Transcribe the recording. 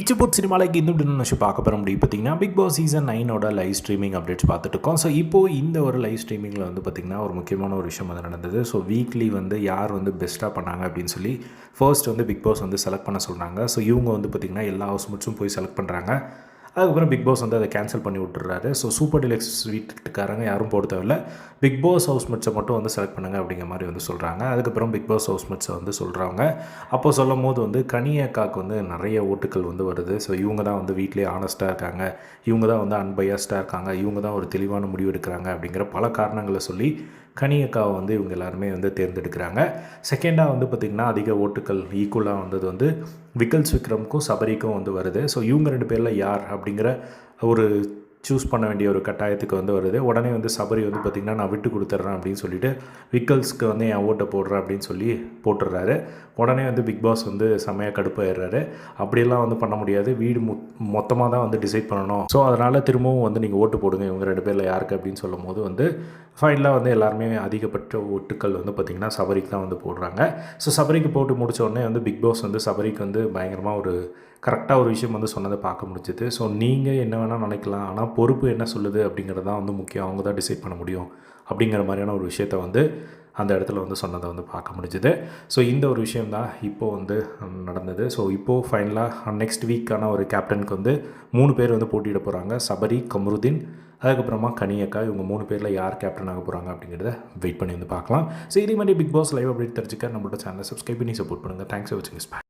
Picture boat சினிமாலைக்கு இந்த நிமிஷம் பார்க்க போகிற முடியும் பார்த்தீங்கன்னா பிக் பாஸ் சீசன் நைனோட லைவ் ஸ்ட்ரீமிங் அப்டேட்ஸ் பார்த்துட்டு இருக்கோம். ஸோ இப்போது இந்த ஒரு லைவ் ஸ்ட்ரீமிங்கில் வந்து பார்த்திங்கன்னா ஒரு முக்கியமான ஒரு விஷயம் வந்து நடந்தது. ஸோ வீக்லி வந்து யார் வந்து பெஸ்ட்டாக பண்ணாங்க அப்படின்னு சொல்லி ஃபர்ஸ்ட் வந்து பிக் பாஸ் வந்து செலக்ட் பண்ண சொல்கிறாங்க ஸோ இவங்க வந்து பார்த்திங்கன்னா எல்லா ஹவுஸ் மட்டும் போய் செலக்ட் பண்ணுறாங்க அதுக்கப்புறம் பிக் பாஸ் வந்து அதை கேன்சல் பண்ணி விட்டுறாரு. ஸோ சூப்பர் டிலக்ஸ் வீட்டுக்காரங்க யாரும் போட தேவையில்ல. பிக் பாஸ் ஹவுஸ் மெட்ஸை மட்டும் வந்து செலக்ட் பண்ணுங்க அப்படிங்கிற மாதிரி வந்து சொல்கிறாங்க அதுக்கப்புறம் பிக் பாஸ் ஹவுஸ் மெட்ஸை வந்து சொல்கிறாங்க அப்போ சொல்லும் போது வந்து கனியக்காக்கு வந்து நிறைய ஓட்டுக்கள் வந்து வருது. ஸோ இவங்க தான் வந்து வீட்டிலே ஆனஸ்ட்டாக இருக்காங்க. இவங்க தான் வந்து அன்பையஸ்டாக இருக்காங்க. இவங்க தான் ஒரு தெளிவான முடிவு எடுக்கிறாங்க அப்படிங்கிற பல காரணங்களை சொல்லி கனியக்காவை வந்து இவங்க எல்லாருமே வந்து தேர்ந்தெடுக்கிறாங்க. செகண்டாக வந்து பார்த்திங்கன்னா அதிக ஓட்டுக்கள் ஈக்குவலாக வந்தது வந்து விக்கல்ஸ் விக்ரமுக்கும் சபரிக்கும் வந்து வருது. ஸோ இவங்க ரெண்டு பேரில் யார் அப்படிங்கிற ஒரு சூஸ் பண்ண வேண்டிய ஒரு கட்டாயத்துக்கு வந்து வருது. உடனே வந்து சபரி வந்து பார்த்திங்கன்னா நான் விட்டு கொடுத்துட்றேன் அப்படின்னு சொல்லிட்டு விக்கல்ஸ்க்கு வந்து என் ஓட்டை போடுறேன் அப்படின்னு சொல்லி போட்டுடுறாரு. உடனே வந்து பிக் பாஸ் வந்து செம்மையாக கடுப்பாயிடுறாரு. அப்படியெல்லாம் வந்து பண்ண முடியாது. வீடு மொ மொத்தமாக தான் வந்து டிசைட் பண்ணணும். ஸோ அதனால் திரும்பவும் வந்து நீங்கள் ஓட்டு போடுங்க. இவங்க ரெண்டு பேரில் யாருக்கு அப்படின்னு சொல்லும் போது வந்து ஃபைனலாக வந்து எல்லாருமே அதிகபட்ச ஓட்டுக்கள் வந்து பார்த்திங்கன்னா சபரிக்கு தான் வந்து போடுறாங்க. ஸோ சபரிக்கு போட்டு முடிச்ச உடனே வந்து பிக் பாஸ் வந்து சபரிக்கு வந்து பயங்கரமாக ஒரு கரெக்டாக ஒரு விஷயம் வந்து சொன்னதை பார்க்க முடிஞ்சுது. ஸோ நீங்கள் என்ன வேணால் நினைக்கலாம். ஆனால் பொறுப்பு என்ன சொல்லுது அப்படிங்கிறது தான் வந்து முக்கியம். அவங்க தான் டிசைட் பண்ண முடியும் அப்படிங்கிற மாதிரியான ஒரு விஷயத்த வந்து அந்த இடத்துல வந்து சொன்னதை வந்து பார்க்க முடிஞ்சுது. ஸோ இந்த ஒரு விஷயம் தான் இப்போது வந்து நடந்தது. ஸோ இப்போது ஃபைனலாக நெக்ஸ்ட் வீக்கான ஒரு கேப்டனுக்கு வந்து மூணு பேர் வந்து போட்டியிட போகிறாங்க சபரி கமருதீன் அதுக்கப்புறமா கனியக்கா. இவங்க மூணு பேரில் யார் கேப்டன் ஆக போகிறாங்க அப்படிங்கிறத வெயிட் பண்ணி வந்து பார்க்கலாம். ஸோ இதே மாதிரி பிக் பாஸ் லைவ் அப்படி தெரிஞ்சுக்க நம்மளோட சேனலை சப்ஸ்கிரைப் பண்ணி சப்போர்ட் பண்ணுங்கள் தேங்க்ஸ் ஃபார் வாட்சிங்